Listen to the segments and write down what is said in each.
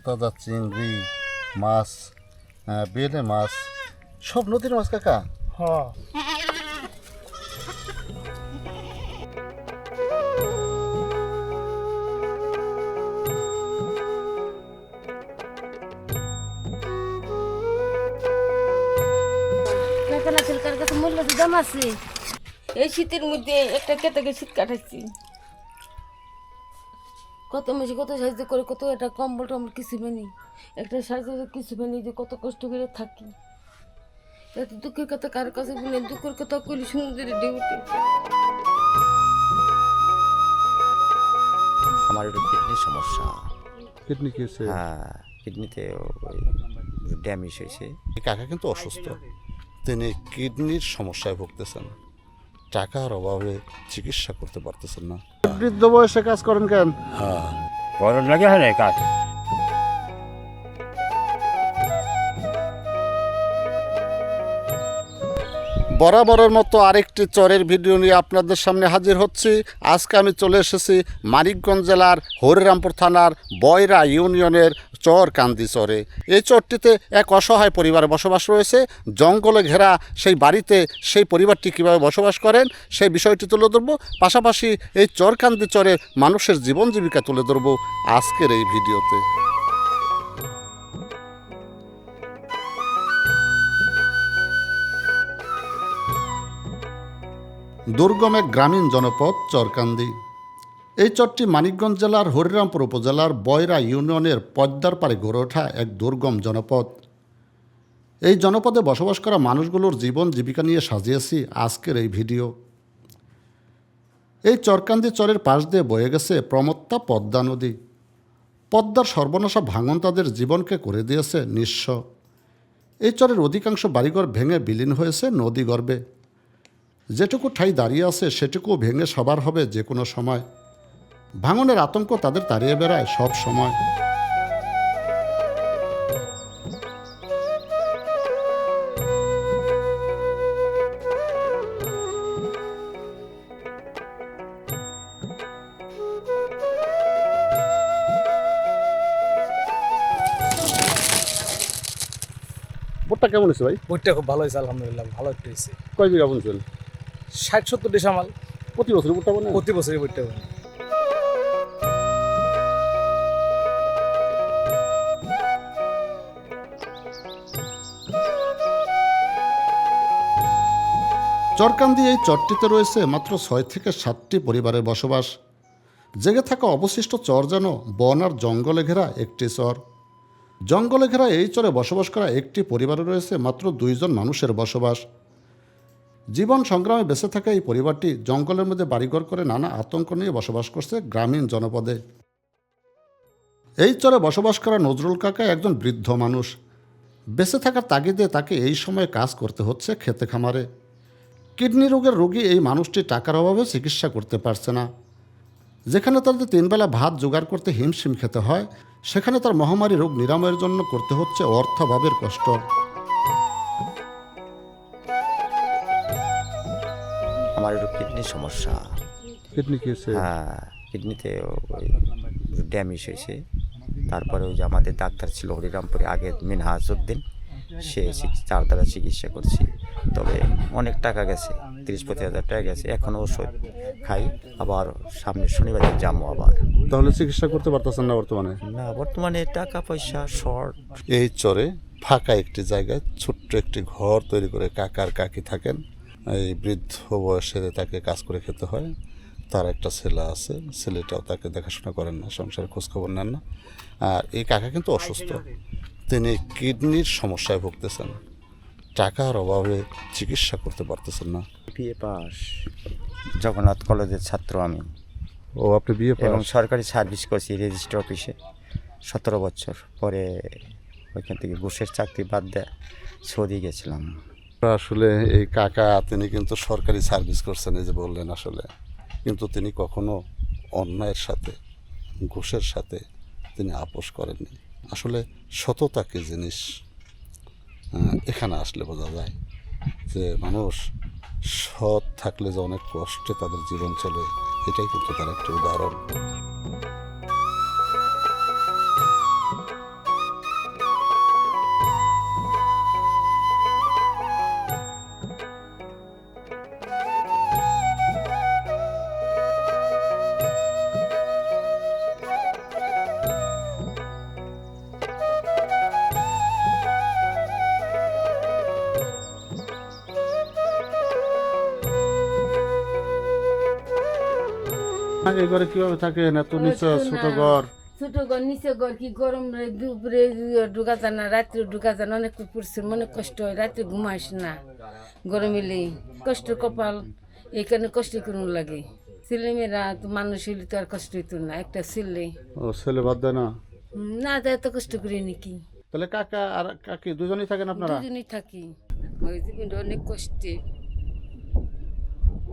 তরতাজা চিংড়ি মাছ হ্যাঁ, বেলে মাছ সব নদীর মাছ কাকা? হ কাকানা কাছে মূল্য তো দাম আছে এই শীতের মধ্যে একটা কেটাকে শীত কাটাচ্ছি কত মেশি কত সাহায্য করে কত একটা কম্বল টম্বল কিছু বানি একটা সাহায্য কিছু বানি যে কত কষ্ট করে থাকি। এত দুঃখের কথা কার কাছে বলে দুঃখের কথা কইলে সমুদ্রে ডিউটি আমার একটু কিডনির সমস্যা। কিডনি কি হয়েছে? হ্যাঁ কিডনিতে ড্যামেজ হয়েছে। কাকা কিন্তু অসুস্থ। তিনি কিডনির সমস্যায় ভুগতেছেন। টাকার অভাবে চিকিৎসা করতে পারতেছেন না। বৃদ্ধ বয়সে কাজ করেন কেন? হ্যাঁ। গরম লাগে হ্যাঁ কাজ। বরাবরের মতো আরেকটি চরের ভিডিও নিয়ে আপনাদের সামনে হাজির হচ্ছি। আজকে আমি চলে এসেছি মানিকগঞ্জ জেলার হরিরামপুর থানার বয়রা ইউনিয়নের চর কান্দি চরে। এই চরটিতে এক অসহায় পরিবার বসবাস রয়েছে। জঙ্গলে ঘেরা সেই বাড়িতে সেই পরিবারটি কীভাবে বসবাস করেন, সেই বিষয়টি তুলে ধরবো। পাশাপাশি এই চরকান্দি চরের মানুষের জীবন জীবিকা তুলে ধরবো আজকের এই ভিডিওতে। দুর্গম এক গ্রামীণ জনপদ চরকান্দি। এই চরটি মানিকগঞ্জ জেলার হরিরামপুর উপজেলার বয়রা ইউনিয়নের পদ্মার পারে গড়ে ওঠা এক দুর্গম জনপদ। এই জনপদে বসবাস করা মানুষগুলোর জীবন জীবিকা নিয়ে সাজিয়েছি আজকের এই ভিডিও। এই চরকান্দি চরের পাশ দিয়ে বয়ে গেছে প্রমত্তা পদ্মা নদী। পদ্মার সর্বনাশা ভাঙন তাদের জীবনকে করে দিয়েছে নিঃস্ব। এই চরের অধিকাংশ বাড়িঘর ভেঙে বিলীন হয়েছে নদী গর্ভে। যেটুকু ঠাই দাঁড়িয়ে আছে সেটুকু ভেঙে সবার হবে যে কোনো সময়। ভাঙনের আতঙ্ক তাদের তাড়িয়ে বেড়ায় সব সময়। ভোটটা কেমন হয়েছে ভাই? বইটা খুব ভালো হয়েছে আলহামদুলিল্লাহ ভালো একটা হয়েছে। কয় বিঘা বুনছেন ষাট সত্তর ডিসামাল প্রতি বছর ভোটটা বনে প্রতি বছরই বইটা বনে। চরকান্দি এই চরটিতে রয়েছে মাত্র ছয় থেকে সাতটি পরিবারের বসবাস। জেগে থাকা অবশিষ্ট চর যেন বন আর জঙ্গলে ঘেরা একটি চর। জঙ্গলে ঘেরা এই চরে বসবাস করা একটি পরিবারে রয়েছে মাত্র দুইজন মানুষের বসবাস। জীবন সংগ্রামে বেঁচে থাকা এই পরিবারটি জঙ্গলের মধ্যে বাড়িঘর করে নানা আতঙ্ক নিয়ে বসবাস করছে গ্রামীণ জনপদে। এই চরে বসবাস করা নজরুল কাকা একজন বৃদ্ধ মানুষ। বেঁচে থাকার তাগিদে তাকে এই সময় কাজ করতে হচ্ছে খেতে খামারে। কিডনি রোগের রোগী এই মানুষটি টাকার অভাবে চিকিৎসা করতে পারছে না। যেখানে তাদের তিনবেলা ভাত জোগাড় করতে হিমশিম খেতে হয়, সেখানে তার মহামারী রোগ নিরাময়ের জন্য করতে হচ্ছে অর্থাভাবের কষ্ট। আমার একটু কিডনির সমস্যা। কিডনি কি হয়েছে? হ্যাঁ কিডনিতে ওই ড্যামেজ হয়েছে। তারপরে ওই যে আমাদের ডাক্তার ছিল হরিরামপুরে আগে মিনহাজ উদ্দিন সে তার দ্বারা চিকিৎসা করছি। তবে অনেক টাকা গেছে তিরিশ পঁচিশ হাজার টাকা গেছে। এখনও ওষুধ খাই আবার সামনে শনিবার যাব আবার। তাহলে চিকিৎসা করতে পারতেছেন না বর্তমানে? না বর্তমানে টাকা পয়সা শর্ট এই চরে ফাঁকা একটি জায়গায় ছোট্ট একটি ঘর তৈরি করে কাকার কাকি থাকেন। এই বৃদ্ধ বয়সে তাকে কাজ করে খেতে হয়। তার একটা ছেলে আছে ছেলেটাও তাকে দেখাশোনা করেন না সংসারে খোঁজখবর নেন না। আর এই কাকা কিন্তু অসুস্থ। তিনি কিডনির সমস্যায় ভুগতেছেন। টাকার অভাবে চিকিৎসা করতে পারতেছেন না। BA pass. জগন্নাথ কলেজের ছাত্র আমি। ও আপনি বিয়ে এবং সরকারি সার্ভিস করছি রেজিস্টার অফিসে। সতেরো বছর পরে ওইখান থেকে ঘুষের চাকরি বাদ দেয় সৌদি গেছিলাম। আসলে এই কাকা, তিনি কিন্তু সরকারি সার্ভিস করছেন, এই যে বললেন আসলে। কিন্তু তিনি কখনো অন্যায়ের সাথে, ঘুষের সাথে তিনি আপোষ করেননি। আসলে সততা কি জিনিস? এখানে আসলে বোঝা যায় যে মানুষ সৎ থাকলে যে অনেক কষ্টে তাদের জীবন চলে, এটাই কিন্তু তার একটা উদাহরণ। এই ঘরে কীভাবে থাকেন এত নিচে ছোট ঘর। ছোট ঘর নিচে ঘর কি গরম রে দুপুরে ঢুকা যায় না রাত্রে ঢুকা যায় না অনেক পরিশ্রম অনেক কষ্ট হয় রাত্রে ঘুমাইস না। গরম এলে কষ্ট কপাল এইখানে কষ্ট করুন লাগে। ছেলেমেয়েরা তো মানুষ হইলে তো আর কষ্ট হইতো না একটা ছেলে। ও ছেলে বাদ দেয় না? না দেয় এত কষ্ট করি নাকি তাহলে কাকা আর কাকি দুজনেই থাকেন আপনারা? দুজনেই থাকি। ওই জীবনটা অনেক কষ্টে।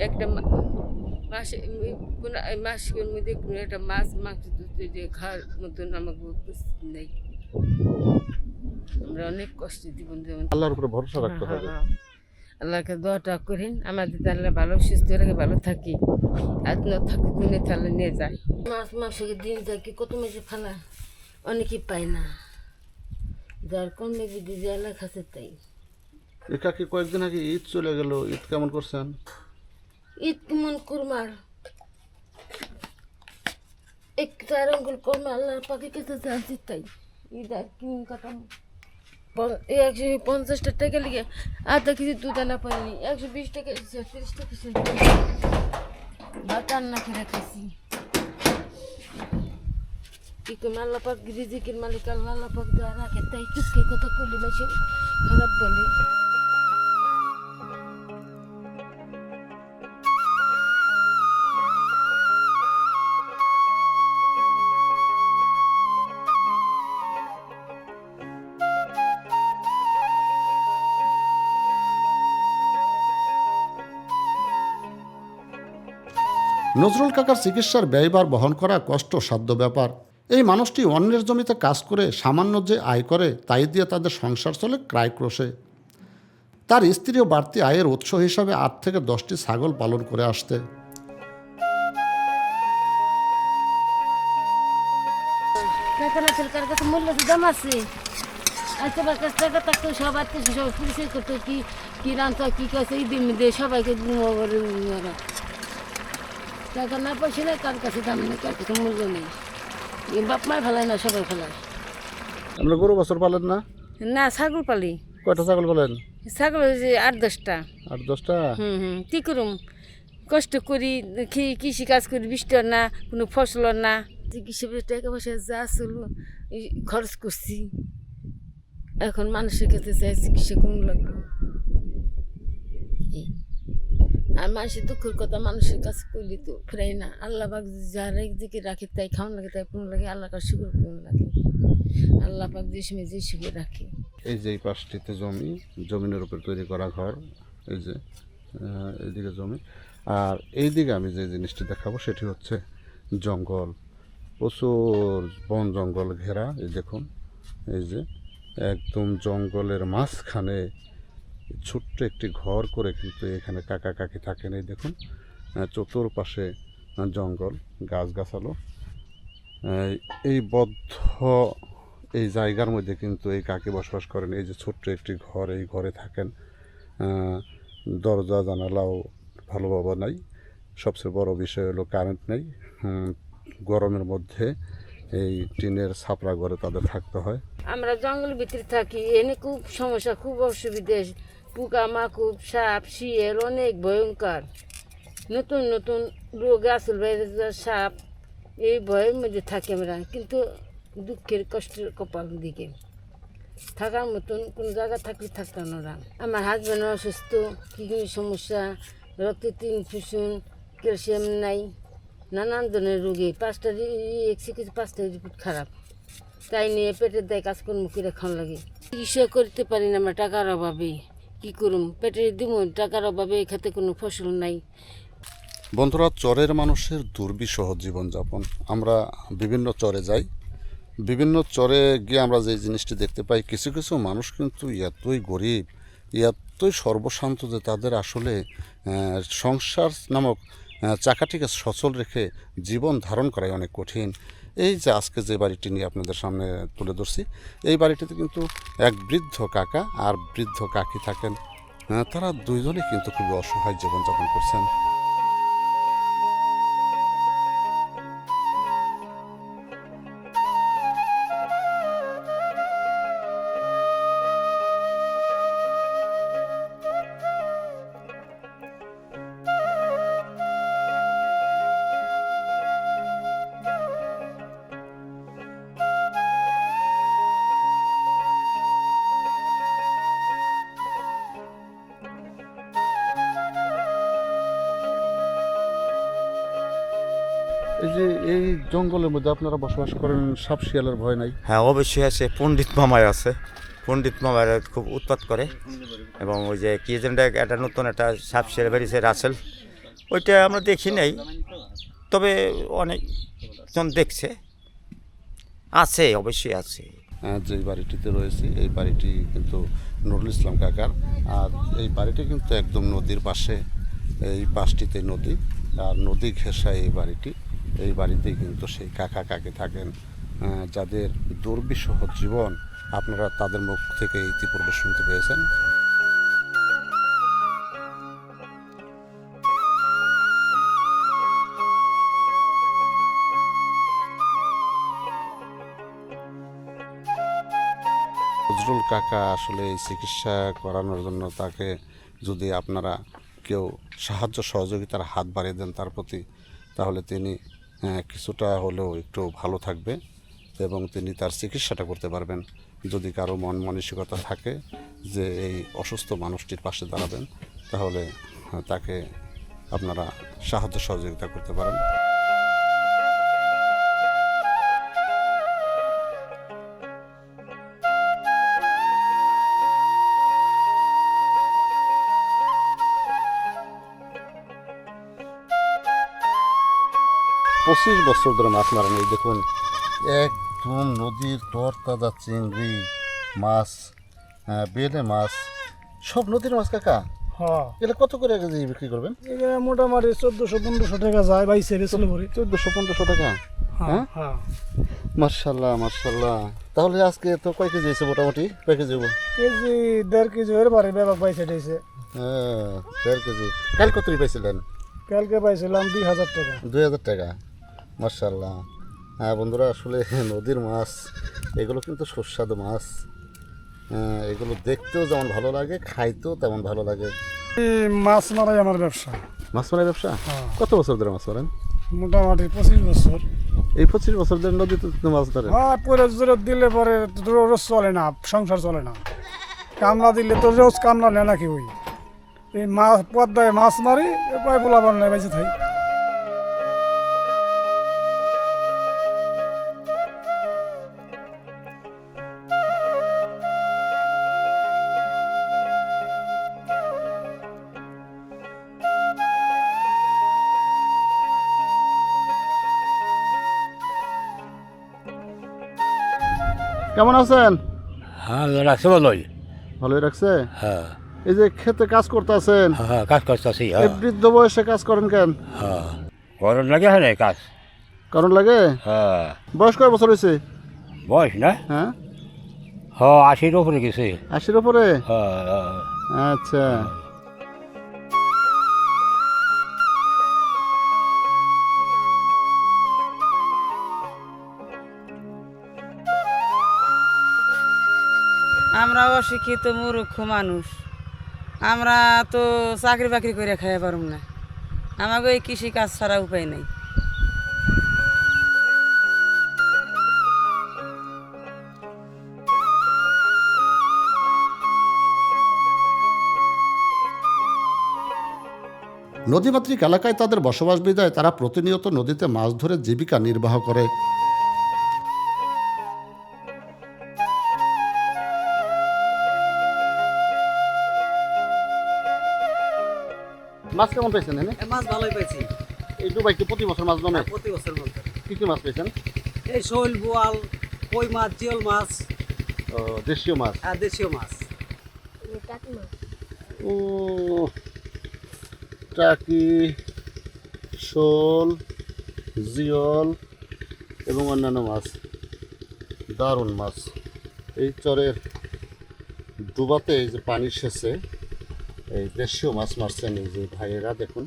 একটা মাসে কোনো মাসের মধ্যে কোনো একটা মাছ মাংস ধরতে যে খাওয়ার মতন আমাকে উপস্থিত নেই। আমরা অনেক কষ্টে জীবন যেমন আল্লাহর উপরে ভরসা রাখতে হবে। আল্লাহকে দোয়াটা করেন। আমাদের তাহলে ভালো সুস্থ রেখে ভালো থাকি। আজ না থাকি গুনে তাহলে নিয়ে যায় মাছ মাসে দিন থাকি কত মাসে ফালা? অনেকেই পায় না। যার কমে বিধি যে এলাকা খাচ্ছে তাই। এই কাকি কয়েকদিন আগে ঈদ চলে গেল? ঈদ কেমন করছেন? আল্লাহর পাকে কাছে জানছি তাই। ঈদ আর কেমন কাটাম একশো পঞ্চাশটা টাকা লিগে আধা কেজি দুধ আনা পারিনি। একশো বিশ টাকা তিরিশ টাকা ভাত রান্না করে খাইছি। কি করে আল্লাহ রিজিকের মালিক, আল্লাহ আল্লাহ পাক দেওয়া রাখে। তাই টুকে কথা করলে খারাপ বলে। নজরুল কাকার চিকিৎসার ব্যয়ভার বহন করা কষ্টসাধ্য ব্যাপার। এই মানুষটি অন্যের জমিতে কাজ করে সামান্য যে আয় করে, তাই দিয়ে তাদের সংসার চলে ক্রায় ক্রোশে তার স্ত্রীও বাড়তি আয়ের উৎস হিসাবে আট থেকে দশটি ছাগল পালন করে আসতে। মূল্য ওরা। টাকা না পয়সা নেই কার কাছে দাম নেই কার কাছে মূল্য নেই। বাপ মায় ফেলায় না সবাই ফেলায়। আমরা গরু বছর পালেন না? না ছাগল পালি। কয়টা ছাগল পালেন? ছাগল যে আট দশটা। আট দশটা? হুম হুম কী করুম? কষ্ট করি কি- কৃষি কাজ করি বৃষ্টি হয় না কোনো ফসল না। চিকিৎসা টাকা পয়সা যা ছিল খরচ করছি। এখন মানুষের কাছে চাই চিকিৎসা কোন লাগবে। এই। আর মানুষের দুঃখের কথা মানুষের কাছে করলি তো, ফেরাই না। আল্লাহ পাক যার দিকে রাখে, তাই খাওয়ান লাগে, তাই কোন লাগে আল্লাহ কাছে শুকুর কোন লাগে। আল্লাহ পাক যে সময় যে সুখে রাখে। এই যে এই পাশটিতে জমি, জমিনের উপর তৈরি করা ঘর, এই যে এইদিকে জমি। আর এইদিকে আমি যে জিনিসটি দেখাবো, সেটি হচ্ছে জঙ্গল। প্রচুর বন জঙ্গল ঘেরা, এই দেখুন। এই যে একদম জঙ্গলের মাঝখানে ছোট্ট একটি ঘর করে কিন্তু এখানে কাকা কাকি থাকেন। এই দেখুন চতুর্পাশে জঙ্গল, গাছগাছালো। এই বদ্ধ, এই জায়গার মধ্যে কিন্তু এই কাকি বসবাস করেন। এই যে ছোট্ট একটি ঘর, এই ঘরে থাকেন। দরজা, জানালাও ভালোভাবে নাই। সবচেয়ে বড় বিষয় হলো কারেন্ট নেই। গরমের মধ্যে এই টিনের ছাপড়া ঘরে তাদের থাকতে হয়। আমরা জঙ্গলের ভিতরে থাকি, এনে খুব সমস্যা, খুব অসুবিধে। পোকা মাকুব সাপ, শিয়াল অনেক ভয়ঙ্কর। নতুন নতুন রোগ আসল সাপ, এই ভয়ের মধ্যে থাকি আমরা, কিন্তু দুঃখের কষ্টের কপাল দিকে। থাকার মতন কোনো জায়গা থাকলে থাকতাম ওরা। আমার হাজব্যান্ড অসুস্থ কিডনি সমস্যা রক্তের ইনফেকশন ক্যালসিয়াম নাই, নানান ধরনের রোগী। পাঁচটা কিছু পাঁচটা রিপোর্ট খারাপ। তাই নিয়ে পেটের দায় কাজকর্ম করে খাওয়া লাগে। চিকিৎসা করতে পারি না আমরা, টাকার অভাবে। কি করুম? পেটের দিব, টাকার অভাবে এখানে কোনো ফসল নাই। বন্ধুরা, চরের মানুষের দুর্বিষহ জীবনযাপন। আমরা বিভিন্ন চরে যাই। বিভিন্ন চরে গিয়ে আমরা যে জিনিসটি দেখতে পাই, কিছু কিছু মানুষ কিন্তু এতই গরিব, এতই সর্বশান্ত যে তাদের আসলে সংসার নামক চাকাটিকে সচল রেখে জীবন ধারণ করাই অনেক কঠিন। এই যে আজকে যে বাড়িটি নিয়ে আপনাদের সামনে তুলে ধরছি এই বাড়িটিতে কিন্তু এক বৃদ্ধ কাকা আর বৃদ্ধ কাকি থাকেন। আহ, তারা দুইজনে কিন্তু খুবই অসহায় জীবনযাপন করছেন। যে এই জঙ্গলের মধ্যে আপনারা বসবাস করেন সাপ শিয়ালের ভয় নাই? হ্যাঁ অবশ্যই আছে। পণ্ডিত মামায় আছে। পণ্ডিত মামায় খুব উৎপাত করে। এবং ওই যে কি যেন একটা- একটা নতুন একটা সাপ সেরে বেরিয়েছে রাসেল। ওইটা আমরা দেখি নাই। তবে অনেকজন দেখছে। আছে অবশ্যই আছে। আহ, যে বাড়িটিতে রয়েছে এই বাড়িটি কিন্তু নুরুল ইসলাম কাকার। আর এই বাড়িটি কিন্তু একদম নদীর পাশে। এই পাশটিতে নদী। আর নদী ঘেঁষায় এই বাড়িটি। এই বাড়িতেই কিন্তু সেই কাকা কাকে থাকেন যাদের দুর্বিষহ জীবন আপনারা তাদের মুখ থেকে ইতিপূর্বে শুনতে পেয়েছেন। নজরুল কাকা আসলে এই চিকিৎসা করানোর জন্য তাকে যদি আপনারা কেউ সাহায্য সহযোগিতার হাত বাড়িয়ে দেন তার প্রতি, তাহলে তিনি কিছুটা হলেও একটু ভালো থাকবে এবং তিনি তার চিকিৎসাটা করতে পারবেন। যদি কারও মন মানসিকতা থাকে যে এই অসুস্থ মানুষটির পাশে দাঁড়াবেন, তাহলে তাকে আপনারা সাহায্য সহযোগিতা করতে পারেন। পঁচিশ বছর ধরে মাছ মারেন এই দেখুন। একদম নদীর তরতাজা চিংড়ি মাছ হ্যাঁ, বেলে মাছ সব নদীর মাছ কাকা? হ্যাঁ। কত করে কেজি বিক্রি করবেন? এটা মোটামুটি চোদ্দোশো পনেরোশো টাকা যায় বাইশে বেচলে পরে। চোদ্দোশো পনেরোশো টাকা? হ্যাঁ হ্যাঁ? মার্শাল্লাহ মার্শাল্লাহ তাহলে আজকে তো কয় কেজি হয়েছে মোটামুটি? কয় কেজি কেজি দেড় কেজি এর বারে ব্যাপক বাইশে দিয়েছে। হ্যাঁ দেড় কেজি। কাল কত পাইছিলেন? কালকে পাইছিলাম দুই হাজার টাকা। দুই হাজার টাকা। মার্শাল্লাহ হ্যাঁ বন্ধুরা আসলে নদীর মাছ এগুলো কিন্তু সুস্বাদু মাছ। হ্যাঁ, এগুলো দেখতেও যেমন ভালো লাগে খাইতেও তেমন ভালো লাগে। মাছ মারাই আমার ব্যবসা। মাছ মারার ব্যবসা? হ্যাঁ। কত বছর ধরে মাছ মারেন? মোটামুটি পঁচিশ বছর। এই পঁচিশ বছর ধরে নদীতে মাছ ধরেন? হ্যাঁ পরে জোরে দিলে পরে রোজ চলে না সংসার চলে না। কামলা দিলে তো রোজ কামলা নেয় নাকি ওই? এই মাছ পদ্মায় মাছ মারি পাই বলাবার নেই বেঁচে থাকি। কেমন আছেন? হ্যাঁ রাখছে ভালোই। ভালোই রাখছে? হ্যাঁ। এই যে খেতে কাজ করতে আছেন হ্যাঁ কাজ করতেছি হ্যাঁ। বৃদ্ধ বয়সে কাজ করেন কেন? হ্যাঁ। গরম লাগে হ্যাঁ কাজ। কারণ লাগে? হ্যাঁ। বয়স কয় বছর হয়েছে বয়স না? হ্যাঁ। হ্যাঁ আশির উপরে গেছে। আশির উপরে? হ্যাঁ হ্যাঁ। আচ্ছা। আমরা অশিক্ষিত মূর্খ মানুষ। আমরা তো চাকরি বাকরি করে খাইয়া পারব না। আমাকে এই কৃষি কাজ ছাড়া উপায় নেই। নদীমাতৃক এলাকায় তাদের বসবাস বিদায় তারা প্রতিনিয়ত নদীতে মাছ ধরে জীবিকা নির্বাহ করে। মাছ কেমন পেয়েছেন এনে? মাছ ভালোই পাইছি। এই ডুবাই কি প্রতি বছর মাছ জমে? প্রতি বছর কি কি মাছ পেয়েছেন এই শৈল বোয়াল কই মাছ জিওল মাছ। ও, দেশীয় মাছ? আর দেশীয় মাছ। ও টাকি শোল জিয়ল এবং অন্যান্য মাছ। দারুণ মাছ। এই চরের ডুবাতে এই যে পানি সেচে এই দেশীয় মাছ মারছেন এই যে ভাইয়েরা দেখুন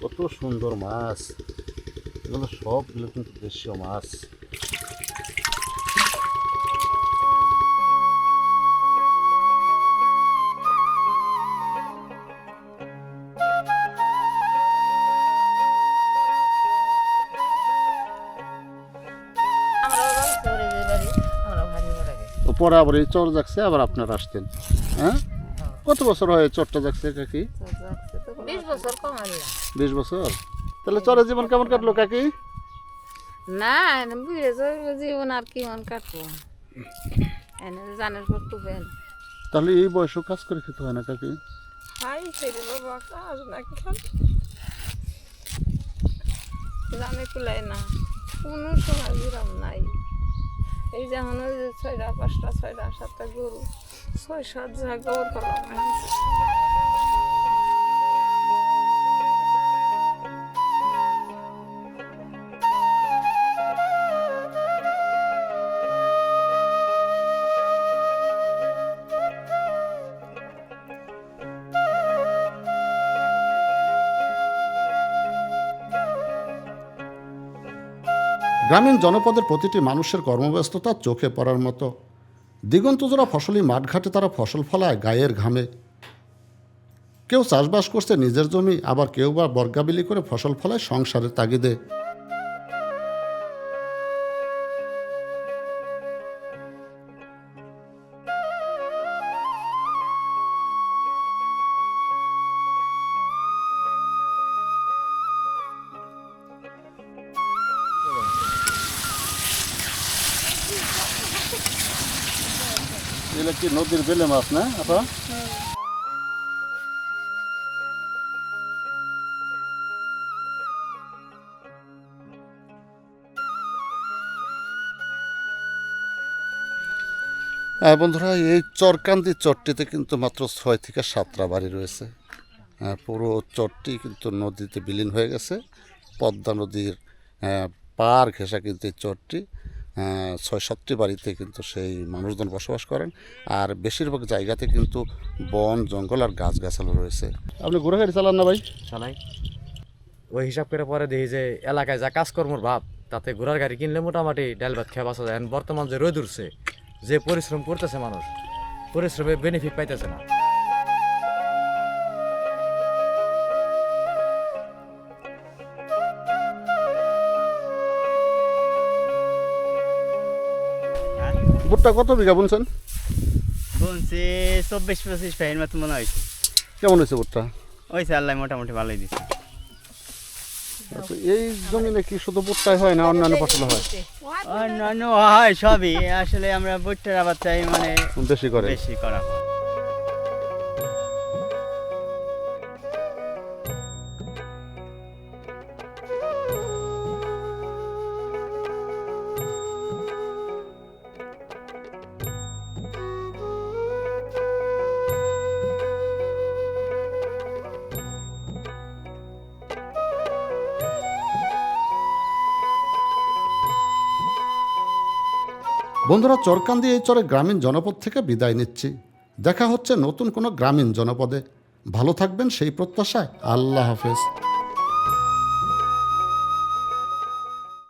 কত সুন্দর মাছ। এগুলো সবগুলো কিন্তু দেশীয় মাছ। ও পরে আবার এই চর যাচ্ছে আবার আপনারা আসতেন হ্যাঁ? কত বছর হয় চরটা যাচ্ছে কাকি বিশ বছর কম বিশ বছর? তাহলে চরের জীবন কেমন কাটলো কাকি? না বুঝে জীবন আর কি মন কাটবো। এনে জানের পর টুবেন তাহলে এই বয়সেও কাজ করে খেতে হয় না কাকি? হাই ছেড়ে বাবা কাজ না কেন? জানে কুলাই না কোনো সময় বিরাম নাই। এই যেমন ওই যে ছয়টা পাঁচটা ছয়টা সাতটা গরু। ছয় সাত জায়গা গোবর করলাম গ্রামীণ জনপদের প্রতিটি মানুষের কর্মব্যস্ততা চোখে পড়ার মতো। দিগন্তজোড়া ফসলি মাঠঘাটে তারা ফসল ফলায় গায়ের ঘামে। কেউ চাষবাস করছে নিজের জমি, আবার কেউ বা বর্গাবিলি করে ফসল ফলায় সংসারের তাগিদে। বেলে মাছ না হ্যাঁ বন্ধুরা এই চরকান্দি চরটিতে কিন্তু মাত্র ছয় থেকে সাতটা বাড়ি রয়েছে। হ্যাঁ, পুরো চরটি কিন্তু নদীতে বিলীন হয়ে গেছে। পদ্মা নদীর আহ, পার ঘেঁষা কিন্তু এই চরটি ছয় সাতটি বাড়িতে কিন্তু সেই মানুষজন বসবাস করেন। আর বেশিরভাগ জায়গাতে কিন্তু বন জঙ্গল আর গাছগাছালি রয়েছে। আপনি ঘোরা গাড়ি চালান না ভাই? চালাই। ওই হিসাব করে পরে দেখি যে এলাকায় যা কাজকর্মর ভাব তাতে ঘোড়ার গাড়ি কিনলে মোটামুটি ডাল ভাত খেয়ে বাঁচা যায়। বর্তমান যে রোদ উঠছে যে পরিশ্রম করতেছে মানুষ পরিশ্রমে বেনিফিট পাইতেছে না। ভুট্টা কত বিঘা বুনছেন? বলছি চব্বিশ পঁচিশ ফাইন মতো মনে হয়েছে। কেমন হয়েছে ভুট্টা হয়েছে আল্লাহ মোটামুটি ভালোই দিচ্ছে এই জমিনে কি শুধু ভুট্টাই হয় না অন্যান্য ফসল হয়? অন্যান্য হয় সবই। আসলে আমরা ভুট্টার আবার চাই মানে বেশি করে। বেশি করা হয়। বন্ধুরা, চরকান্দি এই চরে গ্রামীণ জনপদ থেকে বিদায় নিচ্ছি। দেখা হচ্ছে নতুন কোনো গ্রামীণ জনপদে। ভালো থাকবেন সেই প্রত্যাশায়। আল্লাহ হাফেজ।